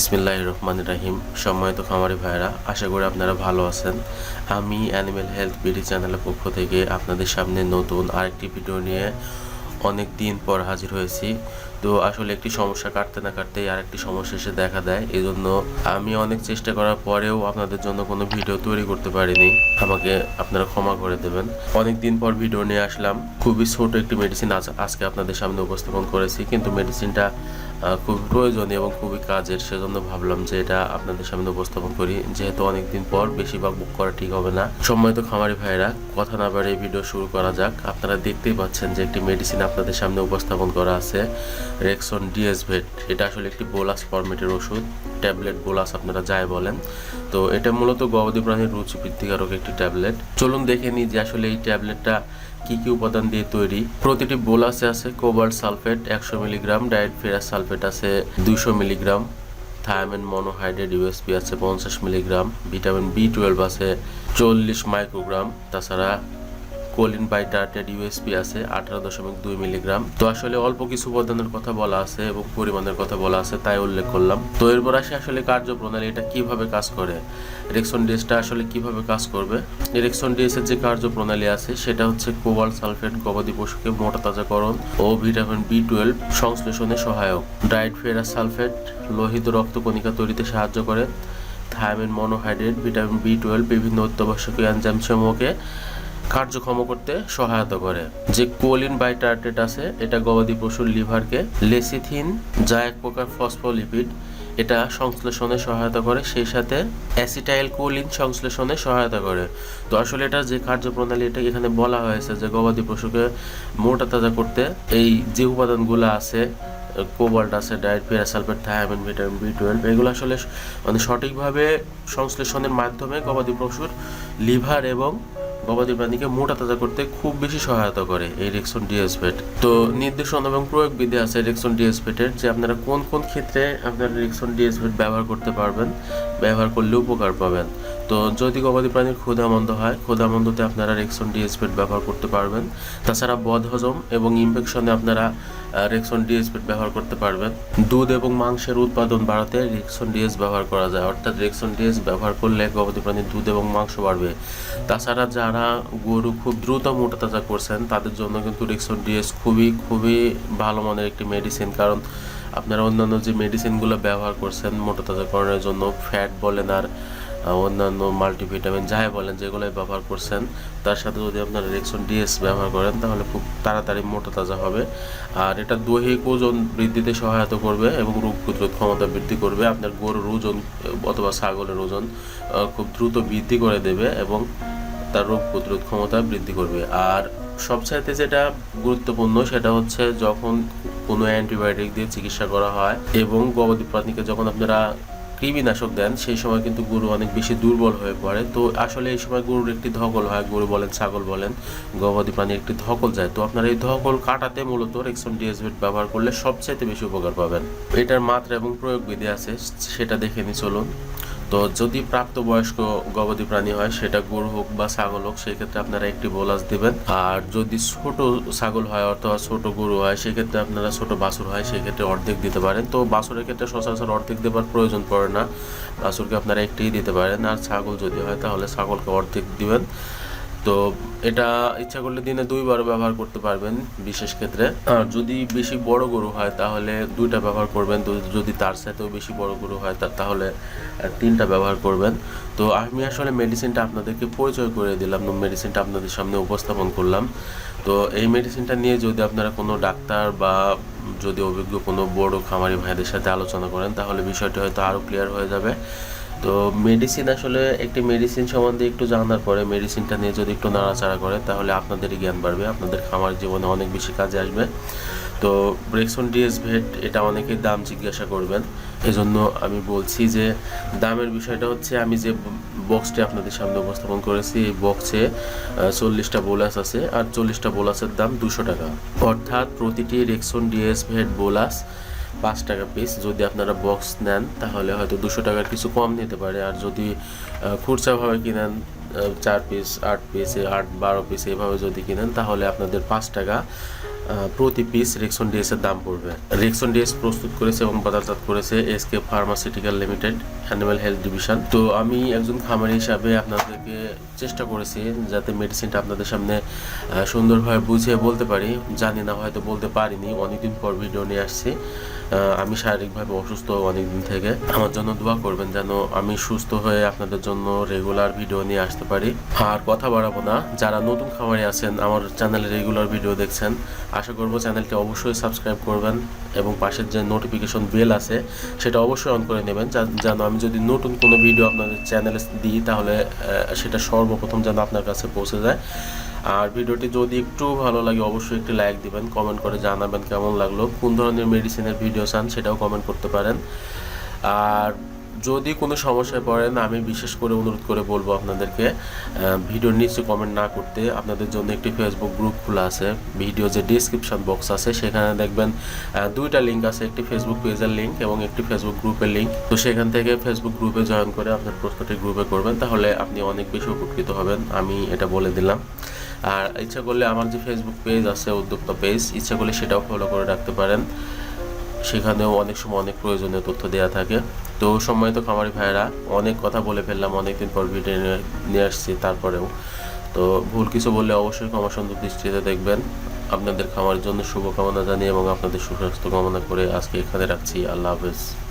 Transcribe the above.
বিসমিল্লাহ রহমান রাহিম। সম্মানিত খামারি ভাইরা আশা করি আপনারা ভালো আছেন। আমি অ্যানিমেল হেলথ বিডি চ্যানেলের পক্ষ থেকে আপনাদের সামনে নতুন আরেকটি ভিডিও নিয়ে অনেক দিন পর হাজির হয়েছি। তো আসলে একটি সমস্যা কাটতে না কাটতেই আরেকটি সমস্যা এসে দেখা দেয়। এই জন্য আমি অনেক চেষ্টা করার পরেও আপনাদের জন্য কোনো ভিডিও তৈরি করতে পারিনি। আমাকে আপনারা ক্ষমা করে দেবেন। অনেক দিন পর ভিডিও নিয়ে আসলাম। খুবই ছোট একটি মেডিসিন আজকে আপনাদের সামনে উপস্থাপন করেছি। কিন্তু মেডিসিনটা খুবই প্রয়োজনীয় এবং খুবই কাজের, সেজন্য ভাবলাম যে এটা আপনাদের সামনে উপস্থাপন করি। যেহেতু অনেকদিন পর বেশিরভাগ বুক করা ঠিক হবে না। সম্মানিত খামারি ভাইরা কথা না বাড়িয়ে ভিডিও শুরু করা যাক। আপনারা দেখতেই পাচ্ছেন যে একটি মেডিসিন আপনাদের সামনে উপস্থাপন করা আছে রেক্সন ডিএসভেট এটা আসলে একটি বোলাস ফর্মেটের ওষুধ ট্যাবলেট বোলাস আপনারা যাই বলেন। তো এটা মূলত গবাদি প্রাণীর রুচি বৃদ্ধিকারক একটি ট্যাবলেট চলুন দেখে নিই যে আসলে এই ট্যাবলেটটা কি কি উপাদান দিয়ে তৈরি? প্রতিটি বোলাসে আছে কোবাল্ট সালফেট একশো মিলিগ্রাম ডায়েট ফেরাস সালফেট আছে দুইশো মিলিগ্রাম, থায়ামিন মনোহাইড্রেট ইউএসপি আছে পঞ্চাশ মিলিগ্রাম, ভিটামিন বি টুয়েলভ আছে চল্লিশ মাইক্রোগ্রাম, তাছাড়া কোলিন বাইটার্টেড ইউএসপি আছে, আঠারো দশমিক দুই মিলিগ্রাম। তো আসলে অল্প কিছু উপাদানের কথা বলা আছে এবং পরিমাণের কথা বলা আছে, তাই উল্লেখ করলাম। তো এরপর আসে আসলে কার্যপ্রণালী, এটা কীভাবে কাজ করে? রেক্সন ডিএসটা আসলে কীভাবে কাজ করবে? রেক্সন ডিএসের যে কার্যপ্রণালী আছে, সেটা হচ্ছে কোবাল্ট সালফেট গবাদি পশুকে মোটা তাজাকরণ ও ভিটামিন বি টুয়েলভ সংশ্লেষণে সহায়ক। ডায়েট ফেরাস সালফেট লোহিত রক্তকণিকা তৈরিতে সাহায্য করে। Thiamine monohydrate vitamin B twelve, বিভিন্ন অত্যাবশ্যকীয় এনজাইম কার্যক্ষম করতে সহায়তা করে। যে কোলিন বাইটার্টেট আছে, এটা গবাদি পশুর লিভারকে লেসিথিন যা এক প্রকার ফসফোলিপিড, এটা সংশ্লেষণে সহায়তা করে, সেই সাথে অ্যাসিটাইল কোলিন সংশ্লেষণে সহায়তা করে। তো আসলে এটা যে কার্যপ্রণালী, এটা এখানে বলা হয়েছে যে গবাদি পশুকে মোটা তাজা করতে এই যে উপাদানগুলো আছে, কোবাল্ট আছে diet ferrous sulphate thiamine vitamin B twelve, এগুলো আসলে মানে সঠিকভাবে সংশ্লেষণের মাধ্যমে গবাদি পশুর লিভার এবং গবাদি প্রাণীকে মোটা তাজা করতে খুব বেশি সহায়তা করে এই রেক্সন ডিএসপেট তো নির্দেশন এবং প্রয়োগ বিধি আছে রেক্সন ডিএসপেটের যে আপনারা কোন কোন ক্ষেত্রে আপনারা রেক্সন ডিএসপেট ব্যবহার করতে পারবেন, ব্যবহার করলে উপকার পাবেন। তো যদি গবাদি প্রাণীর ক্ষুধামন্দ হয়। ক্ষুধামন্দতে আপনারা রেক্সন ডিএসপেট ব্যবহার করতে পারবেন। তাছাড়া বদহজম এবং ইনফেকশনে আপনারা রেক্সন ডিএসপেট ব্যবহার করতে পারবেন। দুধ এবং মাংসের উৎপাদন বাড়াতে রেক্সন ডিএস ব্যবহার করা যায়। অর্থাৎ রেক্সন ডিএস ব্যবহার করলে গবাদি প্রাণীর দুধ এবং মাংস বাড়বে। তাছাড়া যারা গরু খুব দ্রুত মোটা তাজা করছেন, তাদের জন্য কিন্তু রেক্সন ডিএস খুবই খুবই ভালো মানের একটি মেডিসিন কারণ আপনারা অন্যান্য যে মেডিসিনগুলো ব্যবহার করছেন মোটা তাজাকরণের জন্য ফ্যাট বলেন আর অন্যান্য মাল্টিভিটামিন যাই বলেন যেগুলো ব্যবহার করছেন, তার সাথে যদি আপনারা রেক্সন ডিএস ব্যবহার করেন, তাহলে খুব তাড়াতাড়ি মোটা তাজা হবে। আর এটা দৈহিক ওজন বৃদ্ধিতে সহায়তা করবে এবং রোগ প্রতিরোধ ক্ষমতা বৃদ্ধি করবে। আপনার গরুর ওজন অথবা ছাগলের ওজন খুব দ্রুত বৃদ্ধি করে দেবে এবং তার রোগ প্রতিরোধ ক্ষমতা বৃদ্ধি করবে। আর সবচাইতে যেটা গুরুত্বপূর্ণ, সেটা হচ্ছে যখন কোনো অ্যান্টিবায়োটিক দিয়ে চিকিৎসা করা হয় এবং গবাদি প্রাণীকে যখন আপনারা কৃমিনাশক দেন, সেই সময় কিন্তু গরু অনেক বেশি দুর্বল হয়ে পড়ে। তো আসলে এই সময় গরুর একটি ধকল হয়, গরু বলেন, ছাগল বলেন, গবাদি প্রাণীর একটি ধকল যায়। তো আপনারা এই ধকল কাটাতে মূলত রেক্সন ডিএসভেট ব্যবহার করলে সবচাইতে বেশি উপকার পাবেন। এটার মাত্রা এবং প্রয়োগ বিধি আছে, সেটা দেখে নি চলুন। তো যদি প্রাপ্তবয়স্ক গবাদি প্রাণী হয়, সেটা গরু হোক বা ছাগল হোক, সেক্ষেত্রে আপনারা একটি বোলাস দিবেন। আর যদি ছোট ছাগল হয় অথবা ছোট গরু হয়, সেক্ষেত্রে আপনারা ছোট বাছুর হয়, সেক্ষেত্রে অর্ধেক দিতে পারেন। তো বাছুরের ক্ষেত্রে সচরাচর অর্ধেক দেবার প্রয়োজন পড়ে না। বাছুরকে আপনারা একটি দিতে পারেন। আর ছাগল যদি হয়, তাহলে ছাগলকে অর্ধেক দিবেন। তো এটা ইচ্ছা করলে দিনে দুইবার ব্যবহার করতে পারবেন বিশেষ ক্ষেত্রে। আর যদি বেশি বড় গরু হয় তাহলে দুইটা ব্যবহার করবেন তো যদি তার সাথেও বেশি বড় গরু হয় তা- তাহলে তিনটা ব্যবহার করবেন। তো আমি আসলে মেডিসিনটা আপনাদেরকে পরিচয় করে দিলাম মেডিসিনটা আপনাদের সামনে উপস্থাপন করলাম। তো এই মেডিসিনটা নিয়ে যদি আপনারা কোনো ডাক্তার বা যদি অভিজ্ঞ কোনো বড় খামারি ভাইদের সাথে আলোচনা করেন তাহলে বিষয়টি হয়তো আরও ক্লিয়ার হয়ে যাবে। তো মেডিসিন আসলে একটি মেডিসিন সম্বন্ধে একটু জানার পরে মেডিসিনটা নিয়ে যদি একটু নাড়াচাড়া করে, তাহলে আপনাদেরই জ্ঞান বাড়বে। আপনাদের খামার জীবনে অনেক বেশি কাজে আসবে। তো ব্রেক্সন ডিএস ভেট এটা অনেকেই দাম জিজ্ঞাসা করবেন। এজন্য আমি বলছি যে, দামের বিষয়টা হচ্ছে আমি যে বক্সটি আপনাদের সামনে উপস্থাপন করেছি, এই বক্সে চল্লিশটা বোলাস আছে আর চল্লিশটা বোলাসের দাম দুশো টাকা। অর্থাৎ প্রতিটি রেক্সন ডিএস ভেট বোলাস পাঁচ টাকা পিস যদি আপনারা বক্স নেন, তাহলে হয়তো দুশো টাকার কিছু কম নিতে পারে। আর যদি খুচরাভাবে কিনেন চার পিস আট পিস আট, বারো পিস এভাবে যদি কিনেন, তাহলে আপনাদের পাঁচ টাকা প্রতি পিস রেক্সন ডিএস এর দাম পড়বে। রেক্সন ডিএস প্রস্তুত করেছে, এবং বাজারজাত করেছে SK pharmaceutical limited animal health division তো আমি একজন খামারি হিসাবে আপনাদেরকে চেষ্টা করেছি যাতে মেডিসিনটা আপনাদের সামনে সুন্দরভাবে বুঝিয়ে বলতে পারি। জানি না, হয়তো বলতে পারিনি। অনেকদিন পর ভিডিও নিয়ে আসছি। আমি শারীরিকভাবে অসুস্থ অনেকদিন থেকে। আমার জন্য দোয়া করবেন যেন আমি সুস্থ হয়ে আপনাদের জন্য রেগুলার ভিডিও নিয়ে আসতে পারি। আর কথা বাড়াবো না। যারা নতুন খামারে আছেন, আমার চ্যানেলে রেগুলার ভিডিও দেখছেন, আশা করব চ্যানেলটি অবশ্যই সাবস্ক্রাইব করবেন এবং পাশের যে নোটিফিকেশন বেল আছে, সেটা অবশ্যই অন করে নেবেন। যেন আমি যদি নতুন কোনো ভিডিও আপনাদের চ্যানেলে দিই, তাহলে সেটা সর্বপ্রথম যেন আপনার কাছে পৌঁছে যায়। আর ভিডিওটি যদি একটু ভালো লাগে, অবশ্যই একটি লাইক দিবেন কমেন্ট করে জানাবেন কেমন লাগল, কোন ধরনের মেডিসিনের ভিডিও চান সেটাও কমেন্ট করতে পারেন। আর যদি কোনো সমস্যায় পড়েন, আমি বিশেষ করে অনুরোধ করে বলব আপনাদেরকে ভিডিওর নিচে কমেন্ট না করতে, আপনাদের জন্য একটি ফেসবুক গ্রুপ খোলা আছে ভিডিও যে ডিসক্রিপশন বক্স আছে, সেখানে দেখবেন দুইটা লিঙ্ক আছে, একটি ফেসবুক পেজের লিঙ্ক এবং একটি ফেসবুক গ্রুপের লিঙ্ক তো সেখান থেকে ফেসবুক গ্রুপে জয়েন করে আপনার প্রশ্নটি গ্রুপে করবেন, তাহলে আপনি অনেক বেশি উপকৃত হবেন, আমি এটা বলে দিলাম। আর ইচ্ছা করলে আমার যে ফেসবুক পেজ আছে, উদ্যোক্তা পেজ ইচ্ছা করলে সেটাও ফলো করে রাখতে পারেন। সেখানেও অনেক সময় অনেক প্রয়োজনীয় তথ্য দেওয়া থাকে। তো সময় তো খামারি ভাইয়েরা, অনেক কথা বলে ফেললাম, অনেকদিন পর ভিডিও নিয়ে- আসছি তারপরেও। তো ভুল কিছু বললে অবশ্যই ক্ষমা সুন্দর দৃষ্টিতে দেখবেন। আপনাদের খামারের জন্য শুভকামনা জানিয়ে এবং আপনাদের সুস্বাস্থ্য কামনা করে আজকে এখানে রাখছি। আল্লাহ হাফেজ।